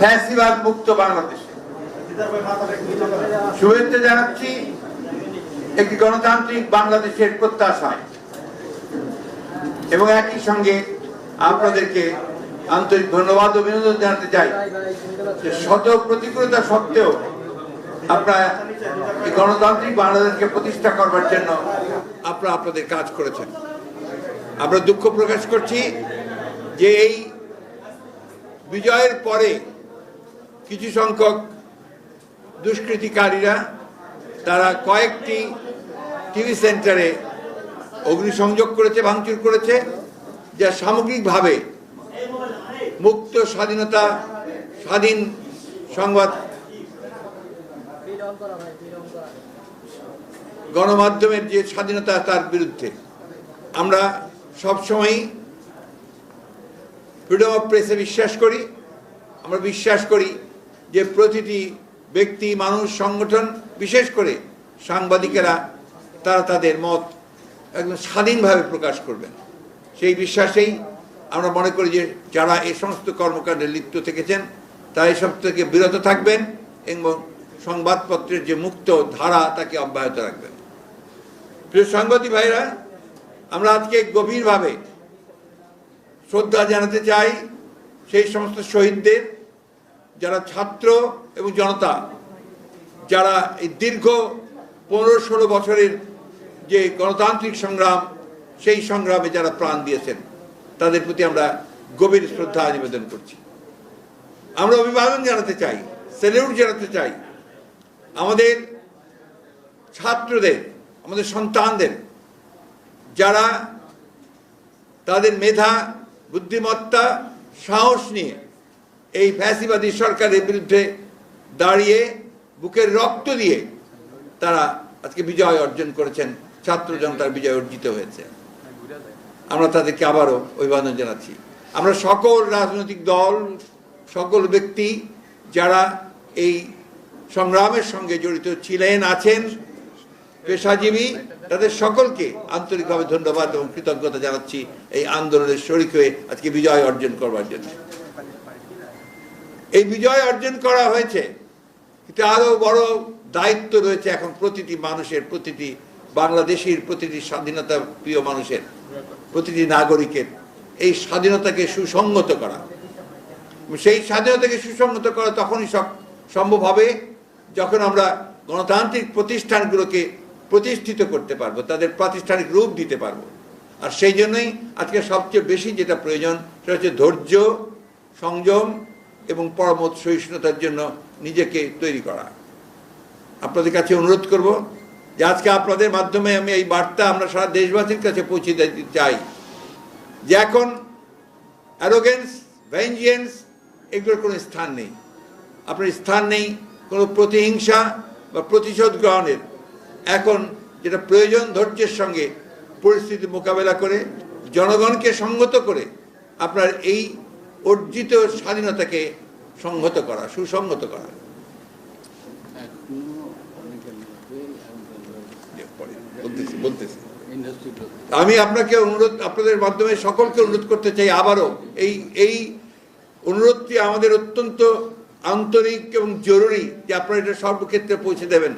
ফ্যাসিবাদ মুক্ত বাংলাদেশে। শুভেচ্ছা জানাচ্ছি একটি গণতান্ত্রিক বাংলাদেশের প্রত্যাশায়। এবং একই সঙ্গে আপনাদেরকে আন্তরিক ধন্যবাদ জানাতে চাই যে শত প্রতিকূলতা সত্ত্বেও আপনারা এই গণতান্ত্রিক বাংলাদেশকে প্রতিষ্ঠা করবার জন্য আপনারা আপনাদের কাজ করেছেন। আমরা দুঃখ প্রকাশ করছি যে এই বিজয়ের পরে কিছু সংখ্যক দুষ্কৃতিকারীরা তারা কয়েকটি টিভি সেন্টারে অগ্নিসংযোগ করেছে, ভাঙচুর করেছে, যা সামগ্রিকভাবে মুক্ত স্বাধীনতা, স্বাধীন সংবাদ গণমাধ্যমের যে স্বাধীনতা তার বিরুদ্ধে। আমরা সবসময়ই ফ্রিডম অফ প্রেসে বিশ্বাস করি। আমরা বিশ্বাস করি যে প্রতিটি ব্যক্তি, মানুষ, সংগঠন, বিশেষ করে সাংবাদিকেরা, তারা তাদের মত একদম স্বাধীনভাবে প্রকাশ করবেন। সেই বিশ্বাসেই আমরা মনে করি যে যারা এই সমস্ত কর্মকাণ্ডে লিপ্ত থেকেছেন, তারা এসব থেকে বিরত থাকবেন এবং সংবাদপত্রের যে মুক্ত ধারা, তাকে অব্যাহত রাখবেন। প্রিয় সাংবাদিক ভাইরা, আমরা আজকে গভীরভাবে শ্রদ্ধা জানাতে চাই সেই সমস্ত শহীদদের, যারা ছাত্র এবং জনতা, যারা এই দীর্ঘ পনেরো ষোলো বছরের যে গণতান্ত্রিক সংগ্রাম, সেই সংগ্রামে যারা প্রাণ দিয়েছেন, তাদের প্রতি আমরা গভীর শ্রদ্ধা নিবেদন করছি। আমরা অভিবাদন জানাতে চাই সেলিউট জানাতে চাই। আমাদের ছাত্রদের, আমাদের সন্তানদের, যারা তাদের মেধা বুদ্ধিমত্তা, সাহস নিয়ে এই ফ্যাসিবাদী সরকারের বিরুদ্ধে দাঁড়িয়ে বুকের রক্ত দিয়ে তারা আজকে বিজয় অর্জন করেছেন, ছাত্র জনতার বিজয় অর্জিত হয়েছে। আমরা তাদেরকে আবারও অভিবাদন জানাচ্ছি। আমরা সকল রাজনৈতিক দল, সকল ব্যক্তি যারা এই সংগ্রামের সঙ্গে জড়িত ছিলেন, আছেন পেশাজীবী, তাদের সকলকে আন্তরিকভাবে ধন্যবাদ এবং কৃতজ্ঞতা জানাচ্ছি এই আন্দোলনের শরিক হয়ে আজকে বিজয় অর্জন করবার জন্য। এই বিজয় অর্জন করা হয়েছে, কিন্তু আরও বড় দায়িত্ব রয়েছে এখন প্রতিটি মানুষের, প্রতিটি বাংলাদেশের, প্রতিটি স্বাধীনতা প্রিয় মানুষের, প্রতিটি নাগরিকের এই স্বাধীনতাকে সুসংগত করা। সেই স্বাধীনতাকে সুসংগত করা তখনই সম্ভব হবে যখন আমরা গণতান্ত্রিক প্রতিষ্ঠানগুলোকে প্রতিষ্ঠিত করতে পারব, তাদের প্রাতিষ্ঠানিক রূপ দিতে পারব। আর সেই জন্যই আজকে সবচেয়ে বেশি যেটা প্রয়োজন, সেটা হচ্ছে ধৈর্য, সংযম এবং পরমত সহিষ্ণুতার জন্য নিজেকে তৈরি করা। আপনাদের কাছে অনুরোধ করব যে আজকে আপনাদের মাধ্যমে আমি এই বার্তা আমরা সারা দেশবাসীর কাছে পৌঁছে দিতে চাই যে এখন অ্যারোগেন্স ভেঞ্জিয়েন্স এগুলোর কোনো স্থান নেই। আপনার স্থান নেই কোনো প্রতিহিংসা বা প্রতিশোধ গ্রহণের। এখন যেটা প্রয়োজন ধৈর্যের সঙ্গে পরিস্থিতি মোকাবেলা করে জনগণকে সংহত করে আপনার এই অর্জিত স্বাধীনতাকে সংহত করা সুসংহত করা। বলতেছি। আমি আপনাকে অনুরোধ আপনাদের মাধ্যমে সকলকে অনুরোধ করতে চাই আবারও এই এই অনুরোধটি আমাদের অত্যন্ত আন্তরিক এবং জরুরি যে আপনারা এটা সর্বক্ষেত্রে পৌঁছে দেবেন।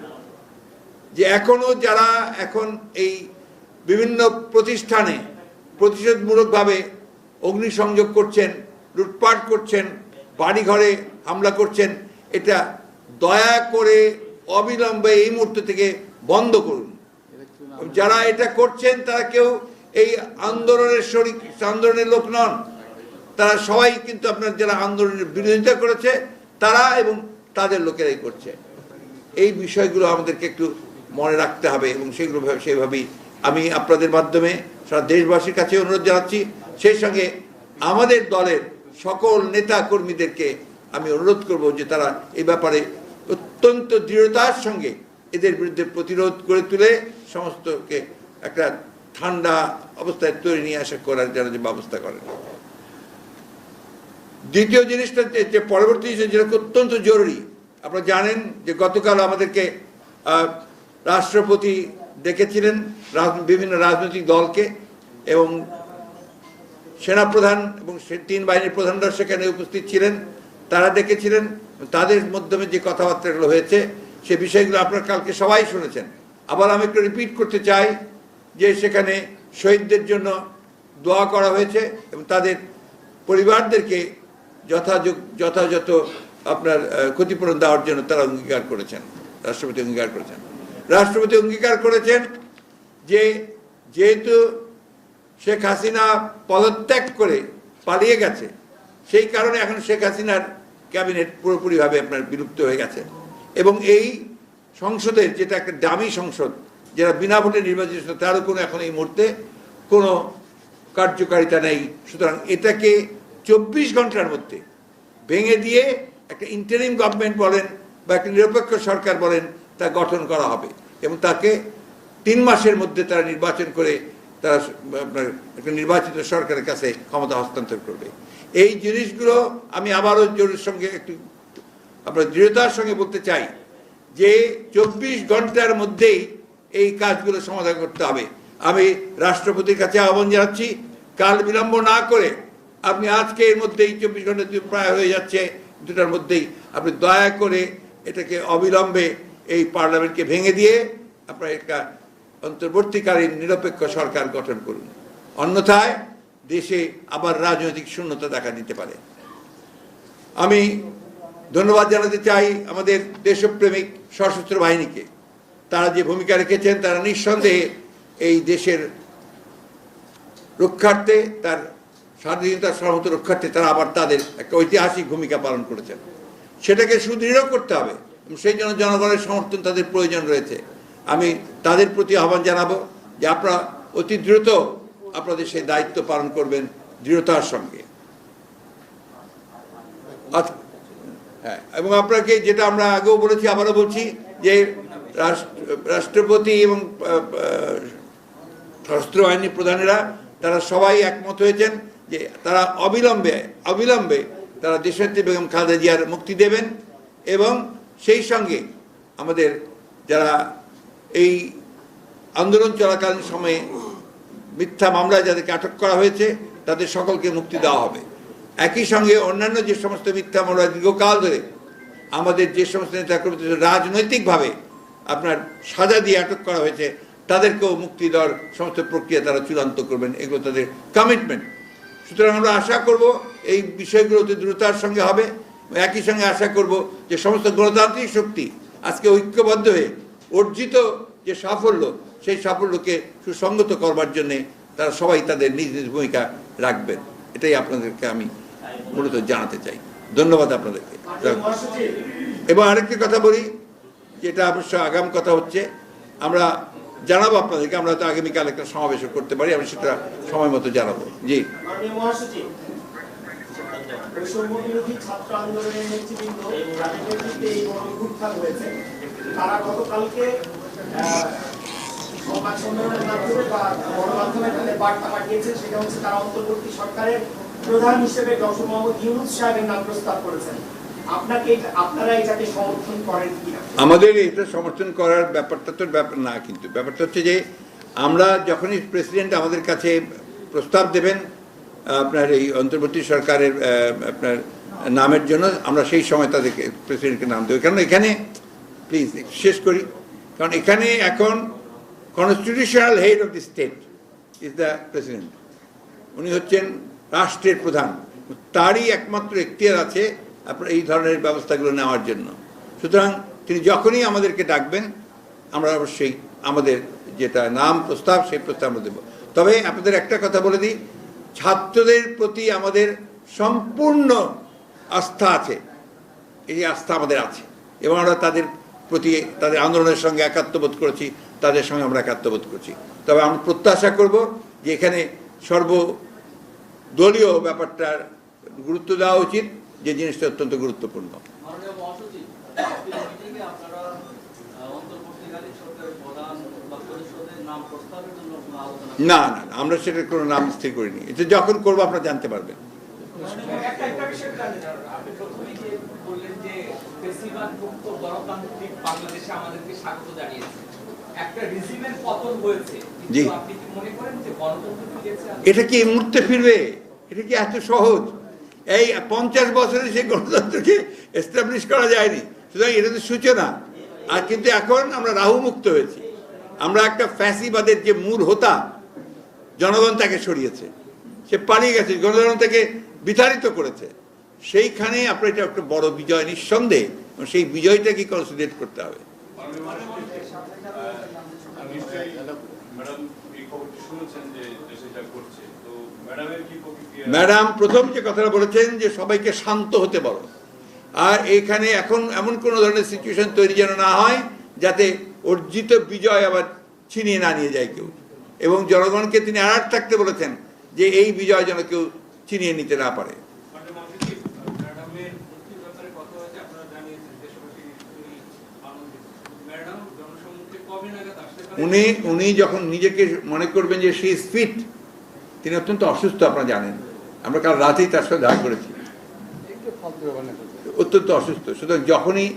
যে এখনও যারা এখন এই বিভিন্ন প্রতিষ্ঠানে প্রতিশোধমূলকভাবে অগ্নিসংযোগ করছেন, লুটপাট করছেন, বাড়িঘরে হামলা করছেন, এটা দয়া করে অবিলম্বে এই মুহূর্ত থেকে বন্ধ করুন। যারা এটা করছেন, তারা কেউ এই আন্দোলনের শরিক, আন্দোলনের লোক নন। তারা সবাই কিন্তু আপনার যারা আন্দোলনের বিরোধিতা করেছে, তারা এবং তাদের লোকেরাই করছে। এই বিষয়গুলো আমাদেরকে একটু মনে রাখতে হবে এবং সেগুলো ভাবে- সেইভাবেই আমি আপনাদের মাধ্যমে সারা দেশবাসীর কাছে অনুরোধ জানাচ্ছি, সেই সঙ্গে আমাদের দলের সকল নেতা কর্মীদেরকে আমি অনুরোধ করব যে তারা এই ব্যাপারে অত্যন্ত দৃঢ়তার সঙ্গে এদের বিরুদ্ধে প্রতিরোধ করে তুলে সমস্তকে একটা ঠান্ডা অবস্থায় তৈরি নিয়ে আসা করার যেন যে ব্যবস্থা করেন। দ্বিতীয় জিনিসটা যে- পরবর্তী যেটা অত্যন্ত জরুরি, আপনারা জানেন যে গতকাল আমাদেরকে রাষ্ট্রপতি ডেকেছিলেন বিভিন্ন রাজনৈতিক দলকে এবং সেনাপ্রধান এবং তিন বাহিনীর প্রধানরা সেখানে উপস্থিত ছিলেন। তারা ডেকেছিলেন। তাদের মাধ্যমে যে কথাবার্তাগুলো হয়েছে, সে বিষয়গুলো আপনারা কালকে সবাই শুনেছেন। আবার আমি একটু রিপিট করতে চাই যে সেখানে শহীদদের জন্য দোয়া করা হয়েছে এবং তাদের পরিবারদেরকে যথাযোগ যথাযথ আপনার ক্ষতিপূরণ দেওয়ার জন্য তারা অঙ্গীকার করেছেন। রাষ্ট্রপতি অঙ্গীকার করেছেন। রাষ্ট্রপতি অঙ্গীকার করেছেন যে যেহেতু শেখ হাসিনা পদত্যাগ করে পালিয়ে গেছে, সেই কারণে এখন শেখ হাসিনার ক্যাবিনেট পুরোপুরিভাবে আপনার বিলুপ্ত হয়ে গেছে। এবং এই সংসদের যেটা একটা দামি সংসদ যারা বিনা ভোটে নির্বাচিত তারও কোনো এখন এই মুহূর্তে কোনো কার্যকারিতা নেই। সুতরাং এটাকে চব্বিশ ঘণ্টার মধ্যে ভেঙে দিয়ে একটা ইন্টারিম গভর্নমেন্ট বলেন বা একটা নিরপেক্ষ সরকার বলেন তা গঠন করা হবে এবং তাকে তিন মাসের মধ্যে তারা নির্বাচন করে তারা আপনার একটা নির্বাচিত সরকারের কাছে ক্ষমতা হস্তান্তর করবে। এই জিনিসগুলো আমি আবারও জোরের সঙ্গে একটু আপনার দৃঢ়তার সঙ্গে বলতে চাই যে চব্বিশ ঘণ্টার মধ্যেই এই কাজগুলো সমাধান করতে হবে। আমি রাষ্ট্রপতির কাছে আহ্বান জানাচ্ছি, কাল বিলম্ব না করে আপনি আজকে এর মধ্যেই চব্বিশ ঘণ্টা প্রায় হয়ে যাচ্ছে, দুটার মধ্যেই আপনি দয়া করে এটাকে অবিলম্বে এই পার্লামেন্টকে ভেঙে দিয়ে আপনার একটা অন্তর্বর্তীকালীন নিরপেক্ষ সরকার গঠন করুন। অন্যথায় দেশে আবার রাজনৈতিক শূন্যতা দেখা দিতে পারে। আমি ধন্যবাদ জানাতে চাই আমাদের দেশপ্রেমিক সশস্ত্র বাহিনীকে। তারা যে ভূমিকা রেখেছেন, তারা নিঃসন্দেহে এই দেশের রক্ষার্থে, তার স্বাধীনতা সর্বত রক্ষার্থে তারা আবার তাদের একটা ঐতিহাসিক ভূমিকা পালন করেছেন। সেটাকে সুদৃঢ় করতে হবে। সেই জন্য জনগণের সমর্থন তাদের প্রয়োজন রয়েছে। আমি তাদের প্রতি আহ্বান জানাব যে আপনারা অতি দ্রুত আপনাদের সেই দায়িত্ব পালন করবেন দৃঢ়তার সঙ্গে। আচ্ছা, হ্যাঁ এবং আপনাকে যেটা আমরা আগেও বলেছি আবারও বলছি যে রাষ্ট্রপতি এবং সশস্ত্র বাহিনী প্রধানেরা তারা সবাই একমত হয়েছেন যে তারা অবিলম্বে অবিলম্বে তারা দেশনেত্রী বেগম খালেদা জিয়ার মুক্তি দেবেন এবং সেই সঙ্গে আমাদের যারা এই আন্দোলন চলাকালীন সময়ে মিথ্যা মামলায় যাদেরকে আটক করা হয়েছে, তাদের সকলকে মুক্তি দেওয়া হবে। একই সঙ্গে অন্যান্য যে সমস্ত মিথ্যা মামলা দীর্ঘকাল ধরে আমাদের যে সমস্ত নেতা কর্মী রাজনৈতিকভাবে আপনার সাজা দিয়ে আটক করা হয়েছে, তাদেরকেও মুক্তি দেওয়ার সমস্ত প্রক্রিয়া তারা চূড়ান্ত করবেন। এগুলো তাদের কমিটমেন্ট সুতরাং আমরা আশা করব এই বিষয়গুলোতে দ্রুততার সঙ্গে হবে। একই সঙ্গে আশা করব যে সমস্ত গণতান্ত্রিক শক্তি আজকে ঐক্যবদ্ধ হয়ে অর্জিত যে সাফল্য, সেই সাফল্যকে সুসংগত করবার জন্যে তারা সবাই তাদের নিজ নিজ ভূমিকা রাখবেন। এটাই আপনাদেরকে আমি মূলত জানাতে চাই। ধন্যবাদ আপনাদেরকে। এবার আরেকটি কথা বলি, যেটা অবশ্য আগাম কথা হচ্ছে। আমরা জানাব আপনাদেরকে, আমরা তো আগামীকাল একটা সমাবেশও করতে পারি, আমি সেটা সময় মতো জানাব। জি। বৈষম্য বিরোধী ছাত্র আন্দোলনের নেতৃবৃন্দ যাদের নেতৃত্বে এই গণঅভ্যুত্থান হয়েছে তারা গতকালকে সংবাদ সম্মেলনের মাধ্যমে বা গণমাধ্যমে তাদের বার্তা পাঠিয়েছেন সেটা হচ্ছে তারা অন্তর্বর্তী সরকারের প্রধান হিসেবে ডক্টর মোহাম্মদ ইউনুস সাহেবের নাম প্রস্তাব করেছেন। আমাদের এটা সমর্থন করার ব্যাপারটা তো ব্যাপার না কিন্তু ব্যাপারটা হচ্ছে যে আমরা যখনই প্রেসিডেন্ট আমাদের কাছে প্রস্তাব দেবেন আপনার এই অন্তর্বর্তী সরকারের আপনার নামের জন্য আমরা সেই সময় তাদেরকে, প্রেসিডেন্টকে নাম দেবো। কারণ এখানে প্লিজ শেষ করি। কারণ এখানে এখন constitutional head of the state is the president উনি হচ্ছেন রাষ্ট্রের প্রধান। তারই একমাত্র এখতিয়ার আছে আপনার এই ধরনের ব্যবস্থাগুলো নেওয়ার জন্য। সুতরাং তিনি যখনই আমাদেরকে ডাকবেন, আমরা অবশ্যই আমাদের যেটা নাম প্রস্তাব, সেই প্রস্তাব আমরা দেবো। তবে আপনাদের একটা কথা বলে দিই ছাত্রদের প্রতি আমাদের সম্পূর্ণ আস্থা আছে। এই আস্থা আমাদের আছে। এবং আমরা তাদের প্রতি, তাদের আন্দোলনের সঙ্গে একাত্মবোধ করেছি, তাদের সঙ্গে আমরা একাত্মবোধ করছি। তবে আমরা প্রত্যাশা করব যে এখানে সর্ব দলীয় ব্যাপারটার গুরুত্ব দেওয়া উচিত, যে জিনিসটা অত্যন্ত গুরুত্বপূর্ণ মাননীয় মহাসচিব আজকের মিটিংয়ে আপনারা আহ, অন্তর্বর্তীকালীন সরকারের প্রধান বা পরিষদের নাম প্রস্তাবের জন্য কোনো আলোচনা না না আমরা সেটার কোনো নাম স্থির করিনি। এটা যখন করব, আপনারা জানতে পারবেন। এটা কি মুহূর্তে ফিরবে? এটা কি এত সহজ? এই পঞ্চাশ বছরে সেই গণতন্ত্রকে এস্টাবলিশ করা যায়নি। সুতরাং এটা তো সূচনা। আর কিন্তু এখন আমরা রাহু মুক্ত হয়েছি। আমরা একটা ফ্যাসিবাদের যে মূল হোতা, জনগণ তাকে সরিয়েছে। সে পালিয়ে গেছে, জনগণ তাকে বিতাড়িত করেছে। সেইখানে আপনার এটা একটা বড় বিজয় নিঃসন্দেহে সেই বিজয়টাকে কনসিডারেট করতে হবে। ম্যাডাম, প্রথম যে কথাটা বলেছেন যে সবাইকে শান্ত হতে বলো। আর এখানে এখন এমন কোনো ধরনের সিচুয়েশন তৈরি যেন না হয়, যাতে অর্জিত বিজয় আবার ছিনিয়ে না নিয়ে যায় কেউ। এবং জনগণকে তিনি অ্যালার্ট থাকতে বলেছেন যে এই বিজয় যেন কেউ ছিনিয়ে নিতে না পারে। উনি উনি যখন নিজেকে মনে করবেন যে সে ফিট তিনি অত্যন্ত অসুস্থ আপনারা জানেন। আমরা কাল রাতেই তার সাথে দেখা করেছি। অত্যন্ত অসুস্থ। সুতরাং যখনই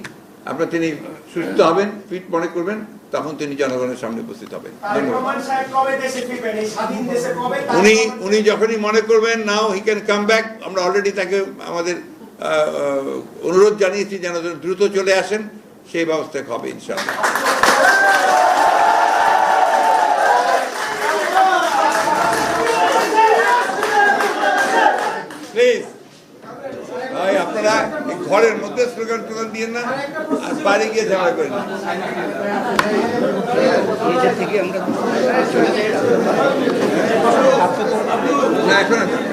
আপনার তিনি সুস্থ হবেন ফিট মনে করবেন তখন তিনি জনগণের সামনে উপস্থিত হবেন। উনি উনি যখনই মনে করবেন now he can come back আমরা অলরেডি তাকে আমাদের অনুরোধ জানিয়েছি যেন দ্রুত চলে আসেন সেই ব্যবস্থা হবে ইনশাআল্লাহ। প্লিজ ভাই আপনারা ঘরের মধ্যে স্লোগান টোগান দিয়ে না। বাইরে গিয়ে ঝামেলা করি না। না এখন আর না।